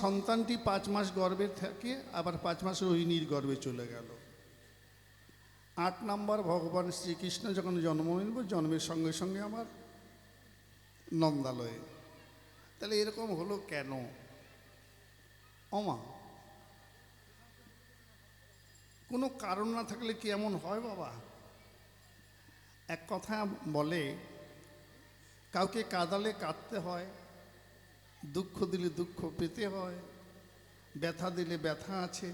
সন্তানটি পাঁচ মাস গর্ভে থাকে, আবার পাঁচ মাস রোহিণীর গর্ভে চলে গেল। আট নম্বর ভগবান শ্রীকৃষ্ণ যখন জন্ম নিল, জন্মের সঙ্গে সঙ্গে আমার নন্দালয়ে। তাহলে এরকম হলো কেন? অমা কোনো কারণ না থাকলে কি এমন হয় বাবা? এক কথা বলে, কাউকে কাদালে কাঁদতে হয় দুঃখ দিলে দুঃখ পেতে হয়, ব্যথা দিলে ব্যথা আছে,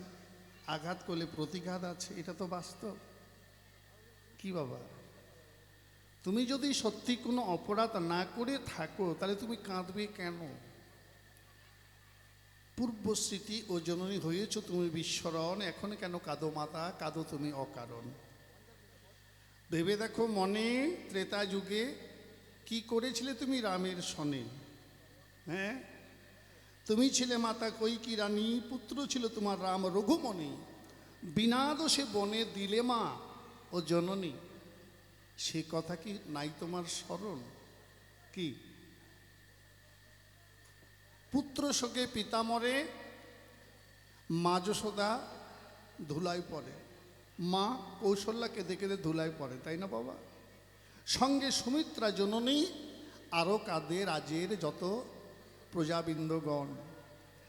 আঘাত করলে প্রতিঘাত আছে, এটা তো বাস্তব। কি বাবা? তুমি যদি সত্যি কোনো অপরাধ না করে থাকো, তাহলে তুমি কাঁদবে কেন? পূর্ব স্মৃতি ও জননী হয়েছ তুমি বিস্মরণ, এখন কেন কাঁদো মাতা? কাঁদো তুমি অকারণ। ভেবে দেখো মনে, ত্রেতা যুগে কি করেছিলে তুমি রামের সনে? হ্যাঁ? তুমি ছিলে মাতা কৈকি রানী? পুত্র ছিল তোমার রাম রঘুমণি। বিনা দোষে বনে দিলে মা ও জননী। সে কথা কি নাই তোমার স্মরণ? কি? পুত্র শোকে পিতা মরে মা যশোদা ধুলায় পড়ে। মা কৌশল্যা কেঁদে কেঁদে ধুলায় পড়ে, তাই না বাবা? সঙ্গে সুমিত্রা জননী আরও কাঁদে রাজের যত প্রজাবৃন্দগণ।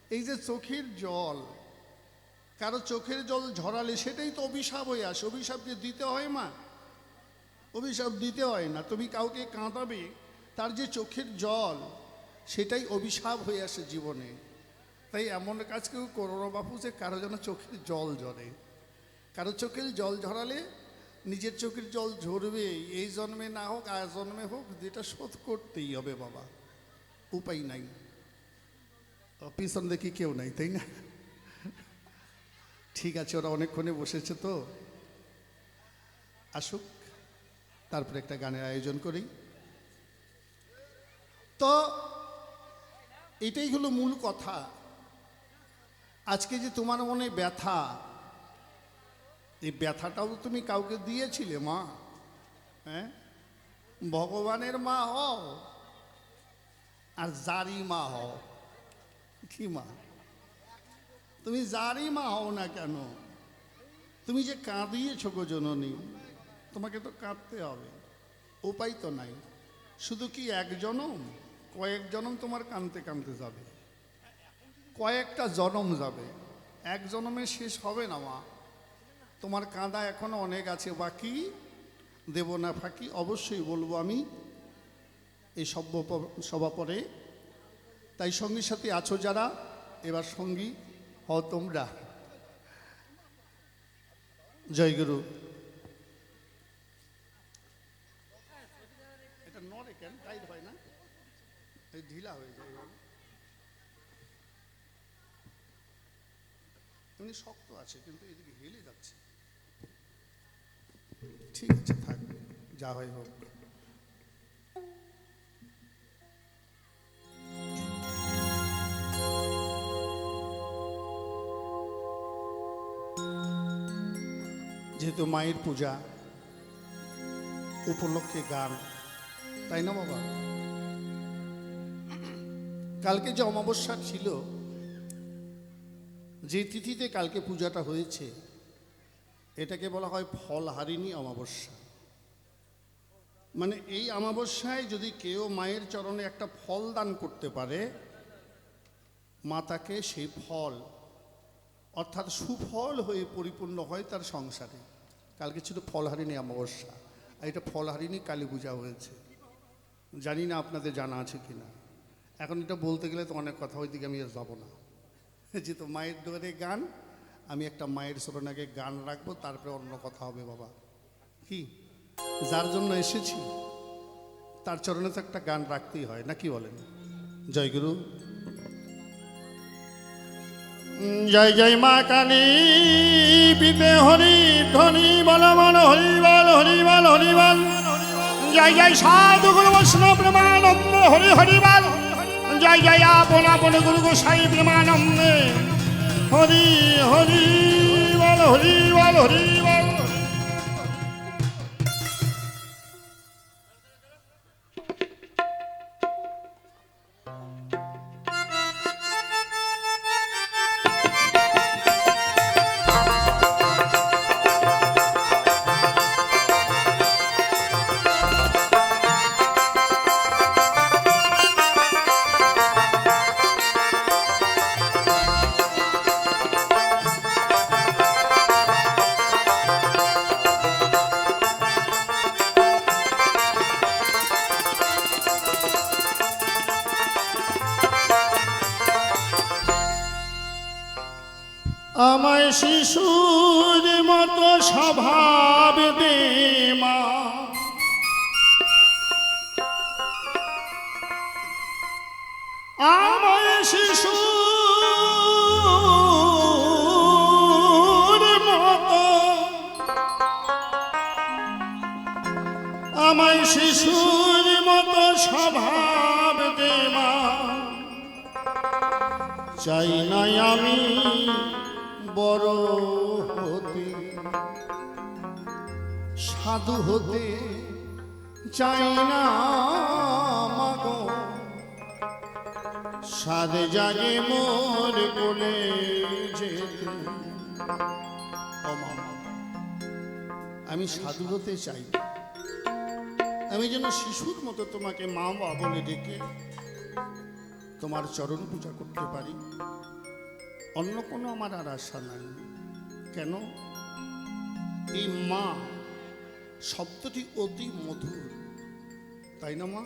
এই যে চোখের জল, কারও চোখের জল ঝরালে সেটাই তো অভিশাপ হয়ে আসে। অভিশাপ যে দিতে হয় মা? অভিশাপ দিতে হয় না। তুমি কাউকে কাঁদাবে, তার যে চোখের জল, সেটাই অভিশাপ হয়ে আসে জীবনে। তাই এমন কাজ কেউ করোনা বাপু যে কারও যেন চোখের জল ঝরে। কারও চোখের জল ঝরালে নিজের চোখের জল ঝরবে, এই জন্মে না হোক, আর জন্মে হোক, যেটা শোধ করতেই হবে বাবা। উপায় নাই। পিছন দেখি কেউ নাই, তাই না? ঠিক আছে, ওরা অনেকক্ষণে বসেছে তো। আসুক, তারপরে একটা গানের আয়োজন করি। তো, এটাই হলো মূল কথা। আজকে যে তোমার মনে ব্যথা, এই ব্যথাটাও তুমি কাউকে দিয়েছিলে, মা। হ্যাঁ? ভগবানের মা হও, আর জারি মা হও। কি মা? তুমি যারই মা হও না কেন? তুমি যে কাঁদিয়েছ গো জননী, তোমাকে তো কাঁদতে হবে। উপায় তো নাই। শুধু কি এক জনম? কয়েক জনম তোমার কানতে কানতে যাবে। কয়েকটা জনম যাবে। এক জনমে শেষ হবে না মা। তোমার কাঁদা এখনও অনেক আছে। বাকি দেব না ফাঁকি অবশ্যই বলব আমি। এই সভ্য সভা পরে তাই সঙ্গীর সাথে আছো যারা, এবার সঙ্গী হও তোমরা। জয় গুরু। এটা নড়ে কেন? টাইট হয় না? ঢিলা হয়ে যায় এমনি শক্ত আছে, কিন্তু এদিকে হেলে যাচ্ছে। ঠিক আছে, থাক, যা হয় হোক। যেহেতু মায়ের পূজা, উপলক্ষে গান, তাই না বাবা? কালকে যে অমাবস্যা ছিল, যে তিথিতে কালকে পূজাটা হয়েছে, এটাকে বলা হয় ফলহারিণী অমাবস্যা। মানে এই অমাবস্যায় যদি কেউ মায়ের চরণে একটা ফল দান করতে পারে, মা তাকে সেই ফল, অর্থাৎ সুফল হয়ে পরিপূর্ণ হয় তার সংসারে। কালকে ছিল ফলহারিণী অমাবস্যা, আর এটা ফলহারিণী কালী পূজা হয়েছে। জানি না আপনাদের জানা আছে কি না এখন এটা বলতে গেলে তো অনেক কথা, ওইদিকে আমি যাব না। যেহেতু মায়ের দোয়ারে গান, আমি একটা মায়ের স্মরণে আগে গান রাখব, তারপরে অন্য কথা হবে বাবা। কি? যার জন্য এসেছি, তার চরণে তো একটা গান রাখতেই হয়, না কি বলেন? জয় গুরু। জয় জয় মা কালী। পিতে হরি ধনি বল বল, হরি বল হরি বল হরি বল। জয় জয় সাধু গুরু বৈষ্ণব প্রেমানন্দ, হরি হরি বল। জয় জয় আপন আপন গুরু গোসাই প্রেমানন্দে। হরি হরি বল হরি বল, হরি আমায় শিশুর মতো স্বভাব দেমা। চাই নাই আমি বড় হতে, সাধু হতে চাই না মাগো। সাধে জাগে মোর কোলে যেতে। আমি সাধু হতে চাই। না। আমি যেন শিশুর মতো তোমাকে মা বা বলে ডেকে তোমার চরণ পূজা করতে পারি। অন্য কোনো আমার আর আশা নাই। কেন? এই মা শব্দটি অতি মধুর। তাই না মা?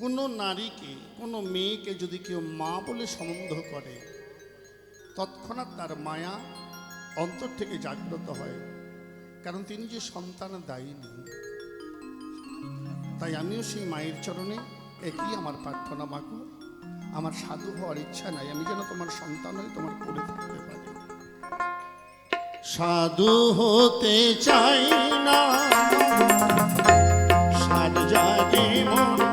কোনো নারীকে, কোনো মেয়েকে যদি কেউ মা বলে সম্বন্ধ করে, তৎক্ষণাৎ তার মায়া অন্তর থেকে জাগ্রত হয়। কারণ তিনি যে সন্তান দায়িনী তাই আমিও সেই মায়ের চরণে একই আমার প্রার্থনা মাগো আমার সাধু হওয়ার ইচ্ছা নাই, আমি যেন তোমার সন্তান হয়ে তোমার করে থাকতে পারি। সাধু হতে চাই না, সাধু জাগে মন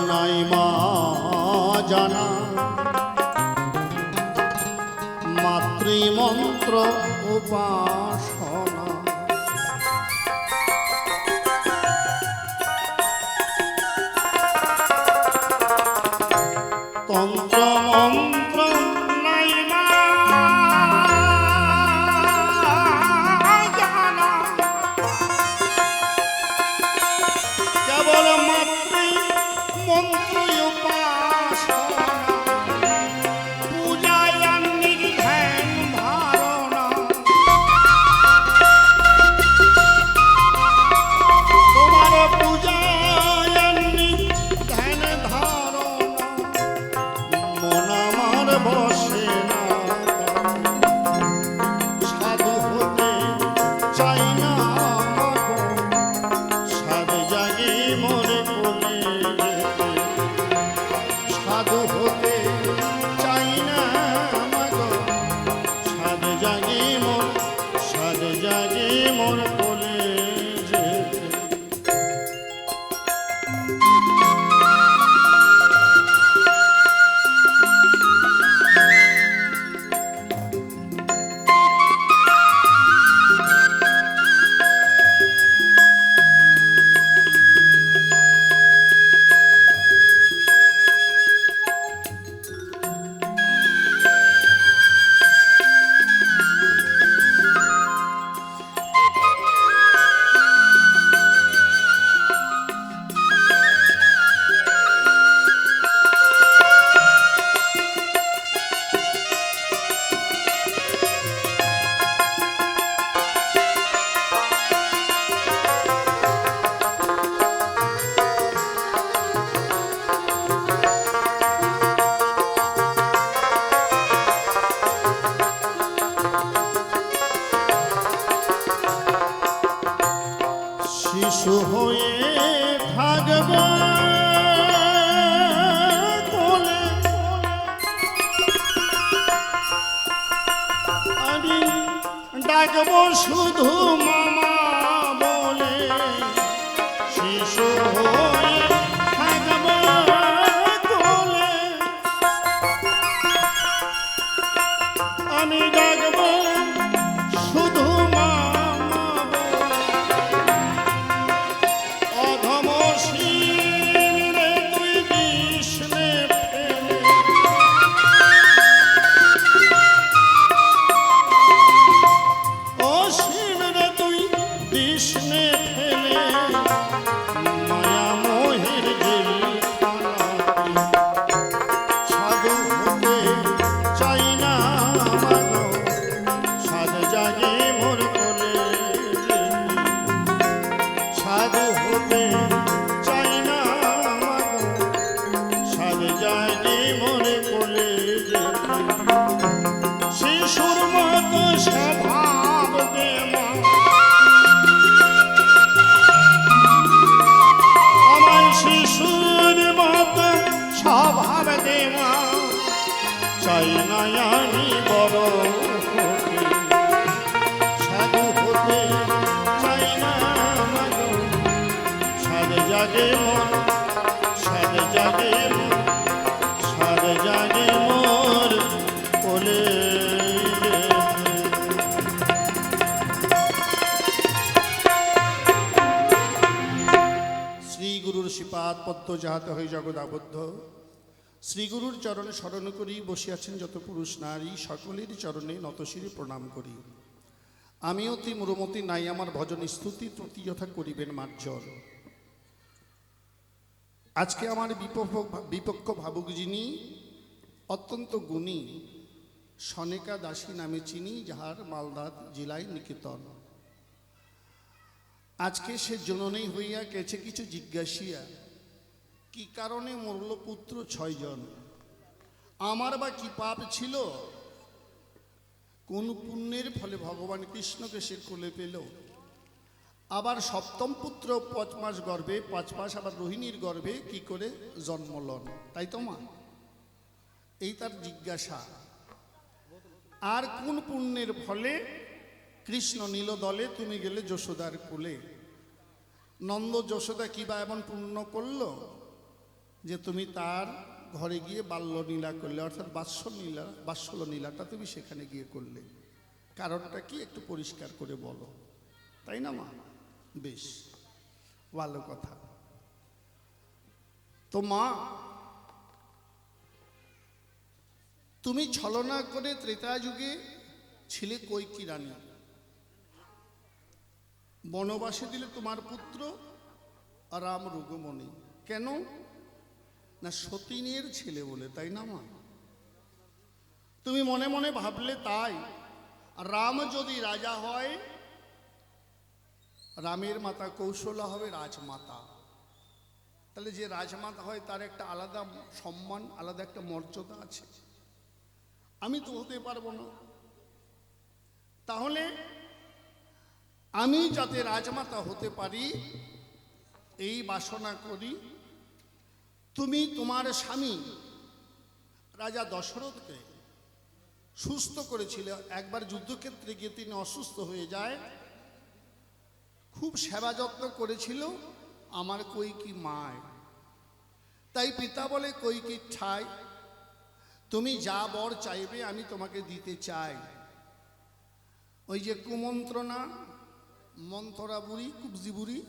নাই মা জানা। মাতৃমন্ত্র উপাসনা যাহাতে হয়ে জগৎ আবদ্ধ। শ্রী গুরুর চরণে স্মরণ করি, বসিয়াছেন যত পুরুষ নারী, সকলের চরণে নতশিরে প্রণাম করি। আমি অতি মুরমতি নাই, আমার ভজন স্তুতি ত্রুতি যথা করিবেন মার্জন আজকে আমার বিপক্ষ বিপক্ষ ভাবুক যিনি, অত্যন্ত গুণী, সনেকা দাসী নামে চিনি, যাহার মালদা জেলায় নিকেতন। আজকে সে জননী হইয়া কেছে কিছু জিজ্ঞাসিয়া কি কারণে মরল পুত্র ছয়জন? আমার বা কি পাপ ছিল? কোন পুণ্যের ফলে ভগবান কৃষ্ণকে সে কোলে পেল? আবার সপ্তম পুত্র পাঁচ মাস গর্ভে, পাঁচ মাস আবার রোহিণীর গর্ভে কি করে জন্মলন তাই তো মা? এই তার জিজ্ঞাসা। আর কোন পুণ্যের ফলে কৃষ্ণ নীল দলে তুমি গেলে যশোদার কোলে? নন্দ যশোদা কিবা এমন পুণ্য করল? যে তুমি তার ঘরে গিয়ে বাল্য নীলা করলে, অর্থাৎ বাৎস নীলা, বাৎসল নীলাটা তুমি সেখানে গিয়ে করলে। কারণটা কি একটু পরিষ্কার করে বলো। তাই না মা? বেশ, ভালো কথা। তো মা, তুমি ছলনা করে ত্রেতা যুগে ছিলে কৈকি রানী? বনবাসে দিলে তোমার পুত্র রাম রুগমণি। কেন? না সতীনের ছেলে বলে, তাই না মা? তুমি মনে মনে ভাবলে তাই। রাম যদি রাজা হয়, রামের মাতা কৌশলা হবে রাজমাতা। তাহলে যে রাজমাতা হয়, তার একটা আলাদা সম্মান, আলাদা একটা মর্যাদা আছে। আমি তো হতে পারব না। তাহলে আমি যাতে রাজমাতা হতে পারি, এই বাসনা করি তুমি তোমার স্বামী রাজা দশরথকে সুস্থ করেছিল। একবার যুদ্ধক্ষেত্রে গিয়ে তিনি অসুস্থ হয়ে যায়। খুব সেবা যত্ন করেছিল। আমার কৈকি মায়? তাই পিতা বলে কৈকি ঠাই? তুমি যা বর চাইবে আমি তোমাকে দিতে চাই। ওই যে কুমন্ত্রণা মন্থরা বুড়ি কুবজি বুড়ি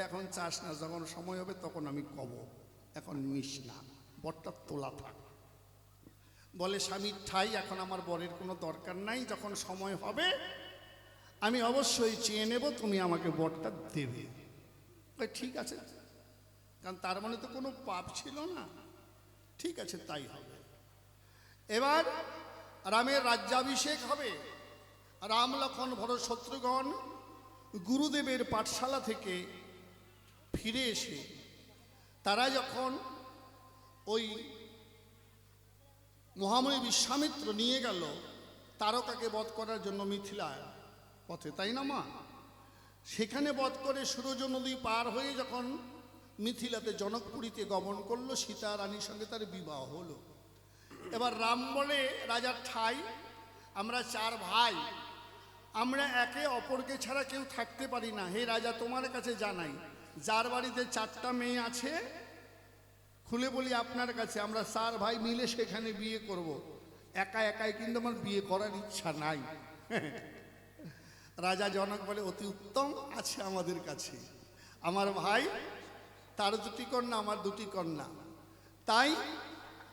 এখন চাস না, যখন সময় হবে তখন আমি কব। এখন মিস না, বরটা তোলা থাক। বলে স্বামীর ঠাই, এখন আমার বরের কোনো দরকার নাই, যখন সময় হবে, আমি অবশ্যই চেয়ে নেব, তুমি আমাকে বরটা দেবে। ঠিক আছে। কারণ তার মানে তো কোনো পাপ ছিল না। ঠিক আছে, তাই হবে। এবার রামের রাজ্যাভিষেক হবে। রাম লক্ষণ ভরত শত্রুঘ্ন গুরুদেবের পাঠশালা থেকে ফিরে এসে তারা যখন ওই মহামণি বিশ্বামিত্র নিয়ে গেল, তারকাকে বধ করার জন্য মিথিলায় পথে, তাই না মা? সেখানে বধ করে সুরজ নদী পার হয়ে যখন মিথিলাতে জনকপুরীতে গমন করল সীতা রানীর সঙ্গে তার বিবাহ হলো। এবার রাম বলে রাজার ঠাই, আমরা চার ভাই, আমরা একে অপরকে ছাড়া কেউ থাকতে পারি না। হে রাজা, তোমার কাছে জানাই যার বাড়িতে চারটা মেয়ে আছে, খুলে বলি আপনার কাছে, আমরা চার ভাই মিলে সেখানে বিয়ে করব। একা একাই কিন্তু আমার বিয়ে করার ইচ্ছা নাই। রাজা জনক বলে, অতি উত্তম আছে আমাদের কাছে। আমার ভাই, তার দুটি কন্যা, আমার দুটি কন্যা। তাই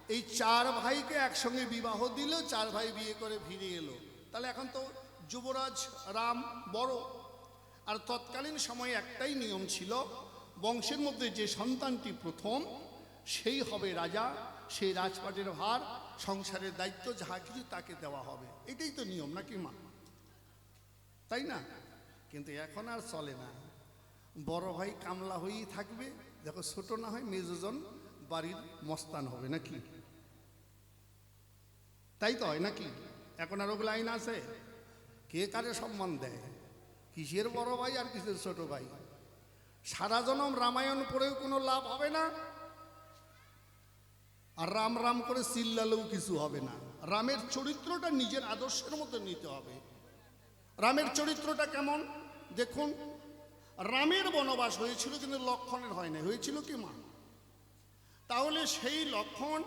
এই চার ভাইকে একসঙ্গে বিবাহ দিল, চার ভাই বিয়ে করে ফিরে এলো। তাহলে এখন তো যুবরাজ, রাম, বড় আর তৎকালীন সময়ে একটাই নিয়ম ছিল, বংশের মধ্যে যে সন্তানটি প্রথম, সেই হবে রাজা, সেই রাজপাটের ভার, সংসারের দায়িত্ব, যাহা কিছু তাকে দেওয়া হবে। এটাই তো নিয়ম, নাকি মা? তাই না? কিন্তু এখন আর চলে না। বড় ভাই কামলা হয়েই থাকবে। দেখো, ছোট না হয় মেজজন বাড়ির মস্তান হবে, নাকি? তাই তো হয়, নাকি? এখন আর ওগুলো আইন আছে? কে কারে সম্মান দেয়? কিসের বড় ভাই আর কিসের ছোট ভাই? সারা জনম রামায়ণ পড়েও কোনো লাভ হবে না? আর রাম রাম করে চিল্লালেও কিছু হবে না। রামের চরিত্রটা নিজের আদর্শের মতো নিতে হবে। রামের চরিত্রটা কেমন? দেখুন, রামের বনবাস হয়েছিল কিন্তু লক্ষণের হয় না হয়েছিল কি মা? তাহলে সেই লক্ষণ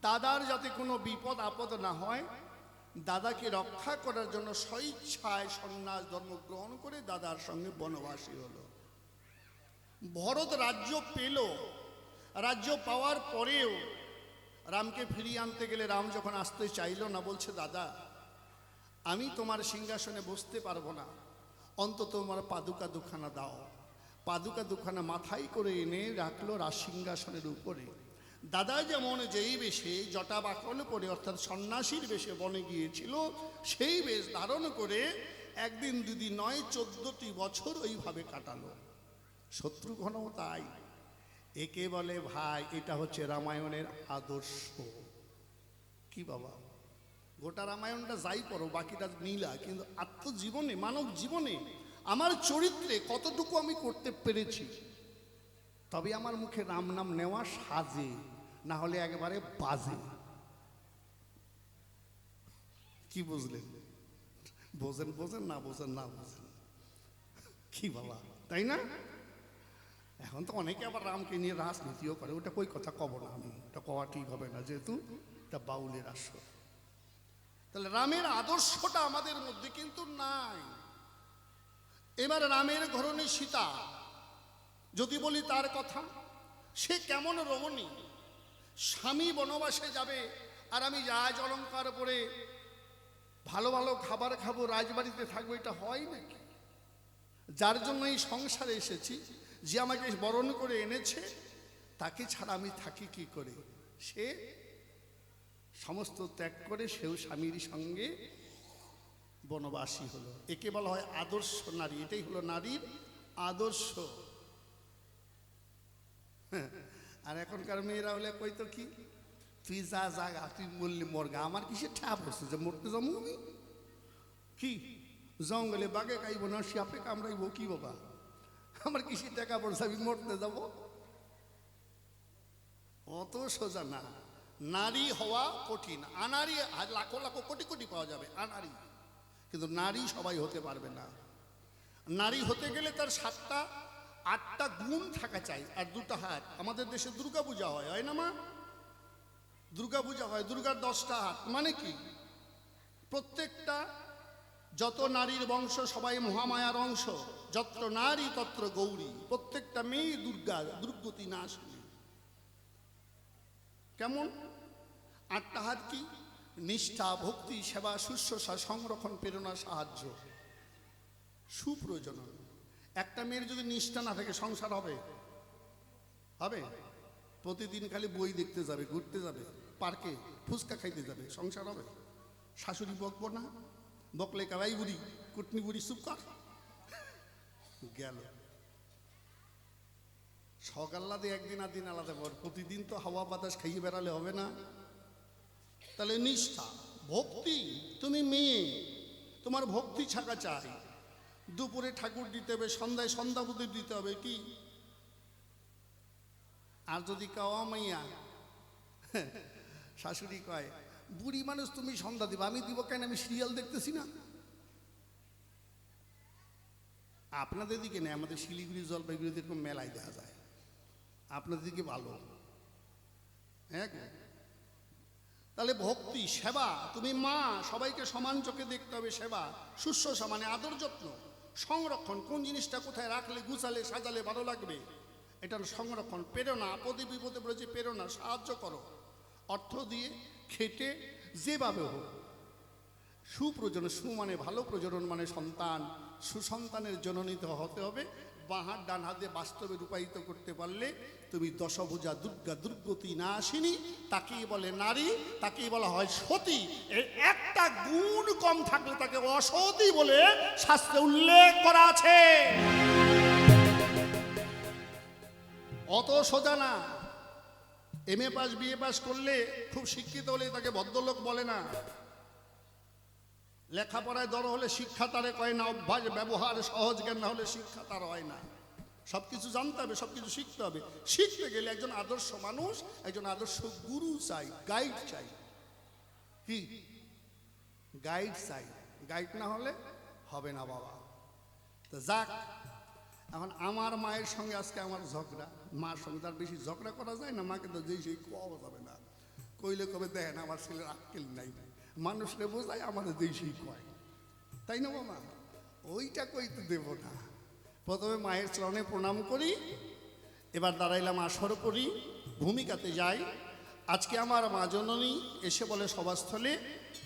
দাদার যাতে কোনো বিপদ আপদ না হয় দাদাকে রক্ষা করার জন্য স্বইচ্ছায় সন্ন্যাস ধর্ম গ্রহণ করে দাদার সঙ্গে বনবাসী হলো। ভরত রাজ্য পেল। রাজ্য পাওয়ার পরেও রামকে ফিরিয়ে আনতে গেলে রাম যখন আসতে চাইল না, বলছে, দাদা, আমি তোমার সিংহাসনে বসতে পারব না। অন্তত তোমার পাদুকা দুখানা দাও। পাদুকা দুখানা মাথায় করে এনে রাখল রাজ সিংহাসনের উপরে। দাদা যেমন যেই বেশে জটা বাকল করে, অর্থাৎ সন্ন্যাসীর বেশে বনে গিয়েছিল, সেই বেশ ধারণ করে একদিন দুদিন নয়, চোদ্দটি বছর ওইভাবে কাটালো। শত্রুঘ্নও তাই। একে বলে, ভাই, এটা হচ্ছে রামায়ণের আদর্শ। কি বাবা? গোটা রামায়ণটা যাই করো বাকিটা নীলা, কিন্তু আত্মজীবনে, মানব জীবনে আমার চরিত্রে কতটুকু আমি করতে পেরেছি? তবে আমার মুখে রাম নাম নেওয়া সাজে। না হলে একেবারে বাজে। কি বুঝলেন? বোঝেন বোঝেন, না বোঝেন না বোঝেন। কি বাবা, তাই না? এখন তো অনেকে আবার রামকে নিয়ে রাজনীতিও করে, ওটা কই কথা কব না আমি? ওটা কওয়া ঠিক হবে না যেহেতু এটা বাউলের আসর। তাহলে রামের আদর্শটা আমাদের মধ্যে কিন্তু নাই। এবার রামের ঘরণী সীতা, যদি বলি তার কথা, সে কেমন রমণী? স্বামী বনবাসে যাবে আর আমি রাজ অলঙ্কার পরে ভালো ভালো খাবার খাব রাজবাড়িতে থাকব এটা হয় নাকি? যার জন্য এই সংসারে এসেছি যে আমাকে বরণ করে এনেছে তাকে ছাড়া আমি থাকি কি করে? সে সমস্ত ত্যাগ করে সেও স্বামীর সঙ্গে বনবাসী হলো। একে বলা হয় আদর্শ নারী এটাই হলো নারীর আদর্শ। হ্যাঁ, আর এখনকার মেয়েরা হলে কইতো কি? তুই যা জাগা, তুই বললি মরগা। আমার কিসে ঠাপ হচ্ছে যে মরতে যাব আমি? কি? জঙ্গলে বাঘে খাইব না শিয়াপে কামড়াইব কি বাবা? আমার কিসে টাকা পয়সা, আমি মরতে যাব? অত সোজা না। নারী হওয়া কঠিন। আনারি লাখো লাখো কোটি কোটি পাওয়া যাবে, আনারি। কিন্তু নারী সবাই হতে পারবে না। নারী হতে গেলে তার সাতটা আটটা গুণ থাকা চাই আর দুটো হাত। আমাদের দেশে দুর্গা পূজা হয় হয় না মা? দুর্গা পূজা হয়, দুর্গার দশটা হাত মানে কি? প্রত্যেকটা, যত নারীর বংশ সবাই মহামায়ার অংশ, যত্র নারী তত্র গৌরী, প্রত্যেকটা মেয়ে দুর্গা, দুর্গতি না আসলে কেমন? আটটা হাত কি? নিষ্ঠা, ভক্তি, সেবা, শুশ্রূষা, সংরক্ষণ, প্রেরণা, সাহায্য। সুপ্রয়োজন। একটা মেয়ের যদি নিষ্ঠা না থাকে, সংসার হবে? হবে? প্রতিদিন খালি বই দেখতে যাবে, ঘুরতে যাবে, পার্কে ফুচকা খাইতে যাবে, সংসার হবে? শাশুড়ি বকবো না? বকলে কাবাই বুড়ি, কুটনি বুড়ি চুপ কর। গেল। শখ একদিন আর দিন আলাদা পর প্রতিদিন তো হাওয়া বাতাস খাইয়ে বেড়ালে হবে না। তাহলে নিষ্ঠা, ভক্তি, তুমি মেয়ে, তোমার ভক্তি ছাকা চাই। দুপুরে ঠাকুর দিতে হবে, সন্ধ্যায় সন্ধ্যা দিতে হবে, কি? আর যদি কাওয়া মাইয়া, শাশুড়ি কয়, বুড়ি মানুষ তুমি সন্ধ্যা দিবা, আমি দিব কেন? আমি সিরিয়াল দেখতেছি না। আপনাদের দিকে নেই, আমাদের শিলিগুড়ি জলপাইগুড়িতে এরকম মেলায় দেখা যায়। আপনাদের দিকে ভালো। হ্যাঁ তাহলে ভক্তি, সেবা, তুমি মা, সবাইকে সমান চোখে দেখতে হবে সেবা শুশ্রূষা সমানে, আদর যত্ন। সংরক্ষণ, কোন জিনিসটা কোথায় রাখলে, গুছালে, সাজালে ভালো লাগবে? এটার সংরক্ষণ, প্রেরণা, আপদে বিপদে বলেছে প্রেরণা, সাহায্য করো। অর্থ দিয়ে খেটে যেভাবে হোক সুপ্রজন সু মানে ভালো প্রজনন মানে সন্তান, সুসন্তানের জননীত হতে হবে। বাঁ হাত, ডান হাতে বাস্তবে রূপায়িত করতে পারলে তুমি দশভুজা দুর্গা দুর্গতি না আসিনি তাকেই বলে নারী, তাকেই বলা হয় সতী। এর একটা গুণ কম থাকলে তাকে অসতী বলে শাস্ত্রে উল্লেখ করা আছে। অত সোজা না। M A pass BA pass করলে খুব শিক্ষিত হলে তাকে ভদ্রলোক বলে না। লেখাপড়ায় দর হলে শিক্ষা তারে কয় না, অভ্যাস, ব্যবহার সহজ জ্ঞান না হলে শিক্ষা তার হয় না। সব কিছু জানতে হবে সব কিছু শিখতে হবে। শিখতে গেলে একজন আদর্শ মানুষ, একজন আদর্শ গুরু চাই গাইড চাই। কি? গাইড চাই। গাইড না হলে হবে না বাবা। তো যাক, এখন আমার মায়ের সঙ্গে আজকে আমার ঝগড়া। মার সঙ্গে তার বেশি ঝগড়া করা যায় না, মাকে তো যেই সেই কোয়াও যাবে না। কইলে কবে দেখেন, আমার ছেলের আক্কেল নাই। মানুষরে বোঝায় আমাদের দেশেই কয় তাই না বাবা? ওইটা কইতে দেব না। প্রথমে মায়ের চরণে প্রণাম করি, এবার দাঁড়াইলাম আসর করি, ভূমিকাতে যাই। আজকে আমার মা জননী এসে বলে সভাস্থলে,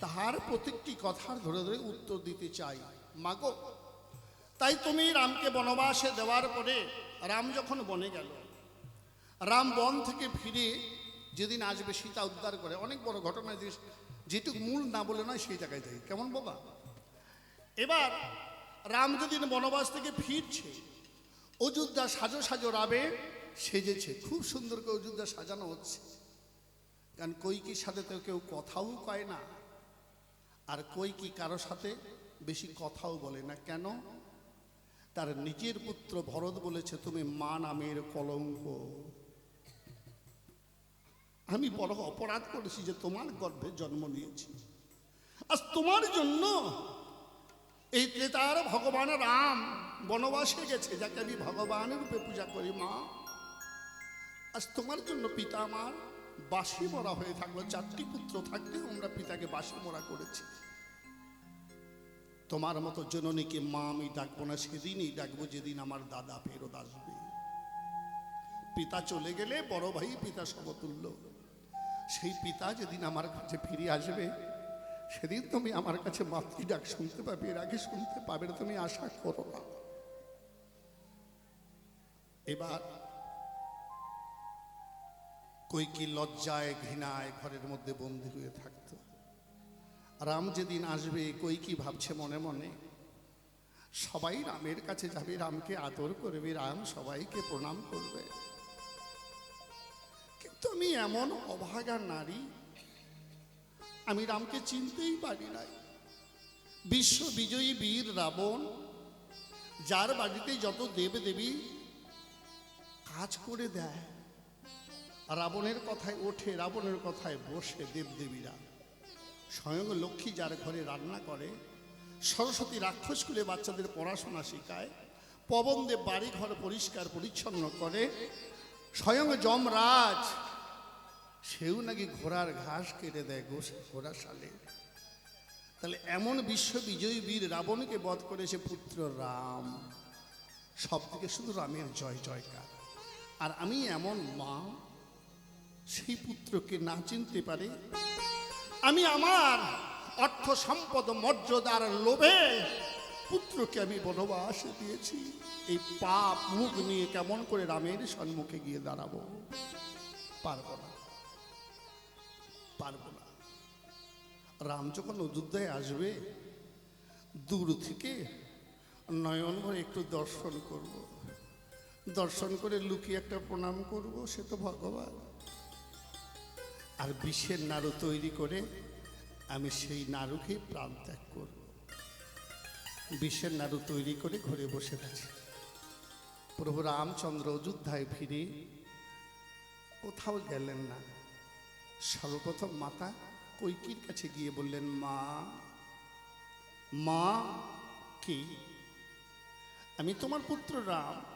তাহার প্রত্যেকটি কথার ধরে ধরে উত্তর দিতে চাই। মাগো তাই তুমি রামকে বনবাসে দেওয়ার পরে রাম যখন বনে গেল, রাম বন থেকে ফিরে যেদিন আসবে সীতা উদ্ধার করে, অনেক বড় ঘটনা যেটুকু মূল না বলে নয় সেই জায়গায় যাই। কেমন বাবা? এবার রাম যেদিন বনবাস থেকে ফিরছে। অযোধ্যা সাজো সাজো রাবে সেজেছে। খুব সুন্দর করে অযোধ্যা সাজানো হচ্ছে। কারণ কৈকির সাথে তো কেউ কথাও কয় না। আর কৈকি কারও সাথে বেশি কথাও বলে না। কেন? তার নিজের পুত্র ভরত বলেছে, তুমি মা নামের কলঙ্ক। আমি বড় অপরাধ করেছি যে তোমার গর্ভে জন্ম নিয়েছি। আজ তোমার জন্য এই ত্রেতার ভগবান রাম বনবাসে গেছে, যাকে আমি ভগবানের রূপে পূজা করি, মা। আজ তোমার জন্য পিতা আমার বাসি মরা হয়ে থাকল, চারটি পুত্র থাকতে আমরা পিতাকে বাসি মরা করেছি। তোমার মতো জননীকে মা আমি ডাকবো না, সেদিনই ডাকবো যেদিন আমার দাদা ফেরত আসবে। পিতা চলে গেলে বড় ভাই পিতা সমতুল্য। সেই পিতা যেদিন আমার কাছে ফিরে আসবে সেদিন তুমি আমার কাছে মাতৃ ডাক শুনতে পাবে, এর আগে শুনতে পাবে না, তুমি আশা করো না। এবার কৈকি লজ্জায়, ঘৃণায় ঘরের মধ্যে বন্দি হয়ে থাকতো। রাম যেদিন আসবে কৈকি ভাবছে মনে মনে? সবাই রামের কাছে যাবে, রামকে আদর করবে, রাম সবাইকে প্রণাম করবে। কিন্তু আমি এমন অভাগা নারী আমি রামকে চিনতেই পারি নাই। বিশ্ব বিজয়ী বীর রাবণ, যার বাড়িতে যত দেব দেবী কাজ করে দেয়, রাবণের কথায় ওঠে, রাবণের কথায় বসে দেবদেবীরা। স্বয়ং লক্ষ্মী যার ঘরে রান্না করে, সরস্বতী রাক্ষসকুলে বাচ্চাদের পড়াশোনা শেখায়, পবনদেব বাড়ি ঘর পরিষ্কার পরিচ্ছন্ন করে, স্বয়ং যমরাজ সেও নাকি ঘোড়ার ঘাস কেটে দেয় গোস- ঘোড়া সালে তাহলে এমন বিশ্ব বিজয়ী বীর রাবণকে বধ করেছে পুত্র রাম। সব থেকে শুধু রামের জয় জয়কার। আর আমি এমন মা, সেই পুত্রকে না চিনতে পারে, আমি আমার অর্থ সম্পদ মর্যাদার লোভে পুত্রকে আমি বনবাসে দিয়েছি। এই পাপ মুখ নিয়ে কেমন করে রামের সম্মুখে গিয়ে দাঁড়াবো? পারব না। পারব না। রাম যখন অযোধ্যায় আসবে, দূর থেকে নয়ন ভরে একটু দর্শন করব। দর্শন করে লুকিয়ে একটা প্রণাম করব, সে তো ভগবান। আর বিষের নাড়ু তৈরি করে আমি সেই নাড়ুকে প্রাণ ত্যাগ করব। বিশ্বের নাড়ু তৈরি করে ঘরে বসে আছে। প্রভু রামচন্দ্র অযোধ্যায় ফিরে কোথাও গেলেন না। সর্বপ্রথম মাতা কৈকির কাছে গিয়ে বললেন মা মা কি? আমি তোমার পুত্র রাম।